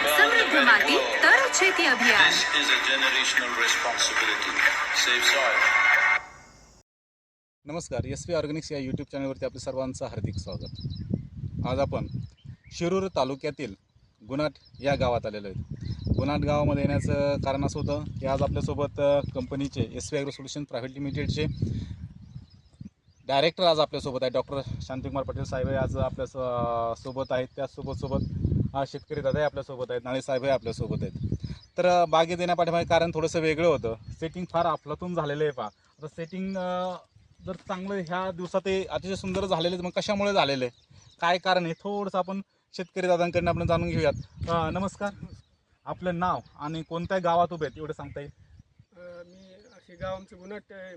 સમૃદ્ધ માટી તર છેતી અભિયાન This is a generational responsibility. Save soil. नमस्कार एस पी ऑर्गॅनिक्स या यूट्यूब चॅनलवरती आपल्या सर्वांचं हार्दिक स्वागत आज आपण शिरूर तालुक्यातील गुणाट या गावात आलेलो आहे गुणाट गावामध्ये येण्याचं कारण असं होतं की आज आपल्यासोबत अ, कंपनीचे S P agro solution private लिमिटेडचे डायरेक्टर आज आपल्यासोबत आहे डॉक्टर शांतिकुमार पटेल साहेब हे आज आपल्या स- सोबत आहेत त्याचसोबत सोबत हा शेतकरी दादाही आपल्यासोबत आहेत नाळे साहेबही आपल्यासोबत आहेत. तर बागेत येण्यापाठीमागे कारण थोडंसं वेगळं होतं. सेटिंग फार अफलातून झालेलं आहे पहा. आता सेटिंग जर चांगलं ह्या दिवसात हे अतिशय सुंदर झालेलं आहे मग कशामुळे झालेलं आहे? काय कारण आहे? थोडंसं आपण शेतकरी दादांकडनं आपण जाणून घेऊयात. नमस्कार. आपलं नाव आणि कोणत्या गावात उभे आहेत? एवढं सांगता येईल. मी असे गाव आमचं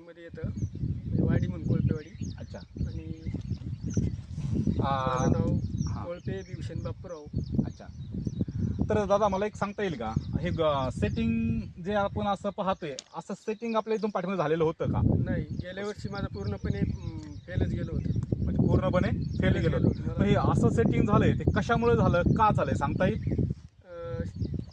मध्ये येतं. म्हणजे वाडी म्हणून कोळपेवाडी अच्छा. आणि नाव कोळपे भीषण बापूराव. अच्छा. तर दादा मला एक सांगता येईल का? हे सेटिंग जे आपण असं पाहतोय असं सेटिंग आपल्या इथून पाठीमध्ये झालेलं होतं का? नाही गेल्या वर्षी माझं पूर्णपणे फेलच गेलो होतं. म्हणजे पूर्णपणे फेल गेलं होतं. पण हे असं सेटिंग झालंय ते कशामुळे झालं का झालंय? सांगता येईल?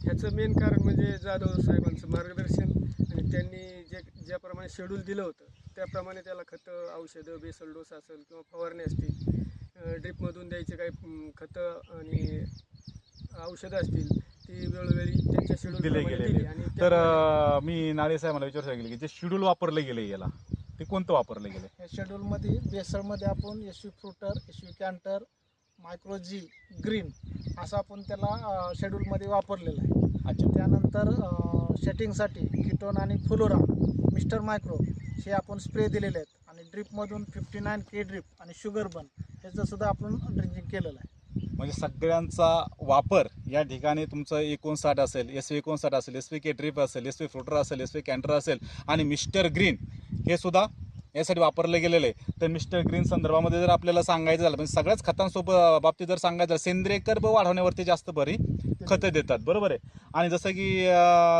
ह्याचं मेन कारण म्हणजे जाधव साहेबांचं मार्गदर्शन आणि त्यांनी जे ज्याप्रमाणे शेड्यूल दिलं होतं त्याप्रमाणे त्याला खतं औषधं बेसल डोस असेल किंवा फवारणी असतील द्यायचे काही खतं आणि औषधं असतील ती वेळोवेळी त्यांच्या शेड्यूल दिले दिली गेलेले. आणि तर मी नाळे साहेब मला विचारू सांगितलं की जे शेड्यूल वापरलं गेले याला ते कोणतं वापरलं गेलं? या शेड्यूलमध्ये बेसळमध्ये आपण एस व्ही फ्रुटर एस कॅन्टर मायक्रोजी ग्रीन असं आपण त्याला शेड्यूलमध्ये वापरलेलं आहे. अच्छा. त्यानंतर सेटिंगसाठी किटोन आणि फ्लोरा मिस्टर मायक्रो हे आपण स्प्रे दिलेले आहेत. आणि ड्रिपमधून फिफ्टी नाईन के ड्रिप आणि शुगर बन ह्याचं सुद्धा आपण ड्रिंकिंग केलेलं आहे. म्हणजे सगळ्यांचा वापर या ठिकाणी तुमचं एकोणसाठ असेल एस व्ही एकोणसाठ असेल एस व्ही के ड्रिप असेल एस व्ही फ्रुटर असेल एस व्ही कॅन्टर असेल आणि मिस्टर ग्रीन हे सुद्धा यासाठी वापरलं गेलेलं आहे. तर मिस्टर ग्रीन संदर्भामध्ये जर आपल्याला सांगायचं झालं म्हणजे सगळ्याच खतांसोबत बाबतीत जर सांगायचं झालं सेंद्रिय कर्ब वाढवण्यावरती जास्त बरी खतं देतात बरोबर आहे? आणि जसं की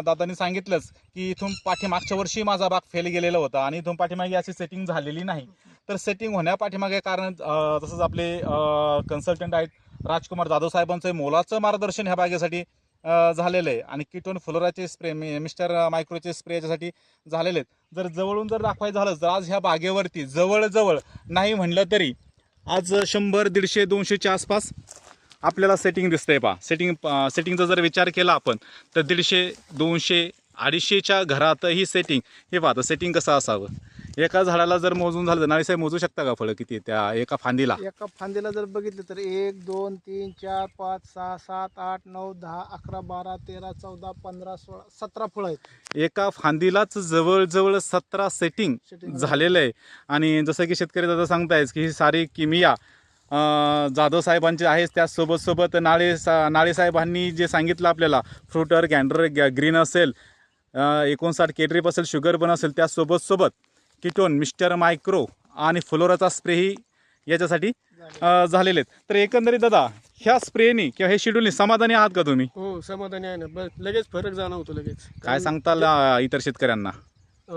दादांनी सांगितलंच की इथून पाठीमागच्या वर्षी माझा बाग फेल गेलेला होता आणि इथून पाठीमागे अशी सेटिंग झालेली नाही. तर सेटिंग होण्यापाठीमागे कारण तसंच आपले कन्सल्टंट आहेत राजकुमार जाधव साहेबांचं मोलाचं मार्गदर्शन ह्या बागेसाठी झालेलं आहे आणि किटोन फ्लोराचे स्प्रे मिस्टर मायक्रोचे स्प्रे याच्यासाठी झालेले आहेत जर जवळून जर दाखवायचं झालं तर आज ह्या बागेवरती जवळजवळ नाही म्हणलं तरी आज शंभर दीडशे दोनशेच्या आसपास आपल्याला सेटिंग दिसतंय पहा. सेटिंग सेटिंगचा जर विचार केला आपण तर दीडशे दोनशे अडीचशेच्या घरातही सेटिंग हे पाहतं सेटिंग कसं असावं? एका झाडाला जर मोजून झालं तर नाळीसाहेब मोजू शकता का फळं किती त्या एका फांदीला? एका फांदीला जर बघितलं तर एक दोन तीन चार पाच सहा सात आठ नऊ दहा अकरा बारा तेरा चौदा पंधरा सोळा सतरा फळं आहेत. एका फांदीलाच जवळजवळ सतरा सेटिंग झालेलं आहे. आणि जसं की शेतकरी दादा सांगतायत की ही सारी किमिया अं, जाधव साहेबांची आहे त्याचसोबत सोबत नाळे सा नाळे साहेबांनी जे सांगितलं आपल्याला फ्रुटर गॅन्डर ग्रीन असेल अं, एकोणसाठ केट्रिप असेल शुगर बन असेल त्यासोबत सोबत किटोन मिस्टर मायक्रो आणि फ्लोराचा स्प्रेही याच्यासाठी झालेले आहेत तर एकंदरीत दादा ह्या स्प्रेनी किंवा हे शेड्यूलनी समाधानी आहात का तुम्ही? हो समाधानी आहे ना. बस लगेच फरक जाणवतो लगेच. काय सांगताल अं, इतर शेतकऱ्यांना? अ,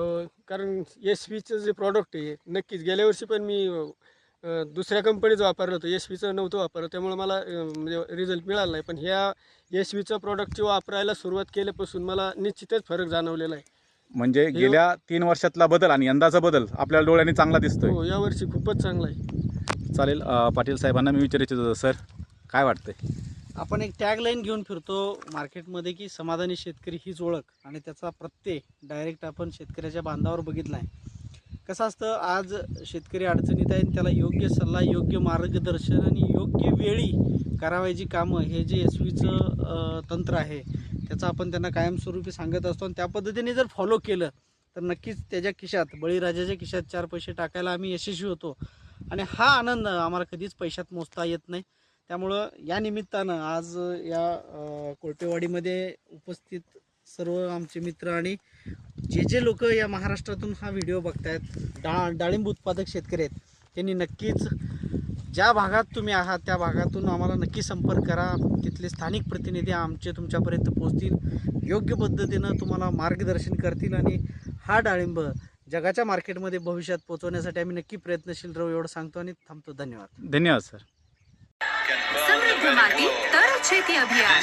कारण एस पीचं जे प्रॉडक्ट आहे नक्कीच गेल्या वर्षी पण मी अ, दुसऱ्या कंपनीचं वापरलं होतं. एस पीचं नव्हतं वापरलं. त्यामुळे मला अ, म्हणजे रिझल्ट मिळाला नाही. पण ह्या एस पीचं प्रॉडक्टची वापरायला सुरुवात केल्यापासून मला निश्चितच फरक जाणवलेला आहे. म्हणजे गेल्या तीन वर्षातला बदल आणि यंदाचा बदल आपल्याला डोळ्यांनी चांगला दिसतोय. हो यावर्षी खूपच चांगला आहे. चालेल अं, पाटील साहेबांना मी विचारायचं होतं सर काय वाटतंय? आपण एक टॅगलाईन घेऊन फिरतो मार्केटमध्ये की समाधानी शेतकरी हीच ओळख आणि त्याचा प्रत्यय डायरेक्ट आपण शेतकऱ्याच्या बांधावर बघितला आहे. कसं असतं आज शेतकरी अडचणीत आहे त्याला योग्य सल्ला योग्य मार्गदर्शन आणि योग्य वेळी करावायची कामं हे जे एस व्हीचं तंत्र आहे त्याचा आपण त्यांना कायमस्वरूपी सांगत असतो. आणि त्या पद्धतीने जर फॉलो केलं तर नक्कीच त्याच्या खिशात बळीराजाच्या खिशात चार पैसे टाकायला आम्ही यशस्वी होतो. आणि हा आनंद आम्हाला कधीच पैशात मोजता येत नाही. त्यामुळं या निमित्तानं आज या कोळपेवाडीमध्ये उपस्थित सर्व आमचे मित्र आणि जे जे लोक या महाराष्ट्रातून हा व्हिडिओ बघतायत डा डाळिंब उत्पादक शेतकरी आहेत त्यांनी नक्कीच ज्या भागात तुम्ही आहात त्या भागातून आम्हाला नक्की संपर्क करा. तिथले स्थानिक प्रतिनिधी आमचे तुमच्यापर्यंत पोहोचतील. योग्य पद्धतीनं तुम्हाला मार्गदर्शन करतील आणि हा डाळिंब जगाच्या मार्केटमध्ये भविष्यात पोहोचवण्यासाठी आम्ही नक्की प्रयत्नशील राहू एवढं सांगतो आणि थांबतो. धन्यवाद. धन्यवाद सर. समृद्ध माती तर शेती अभियान.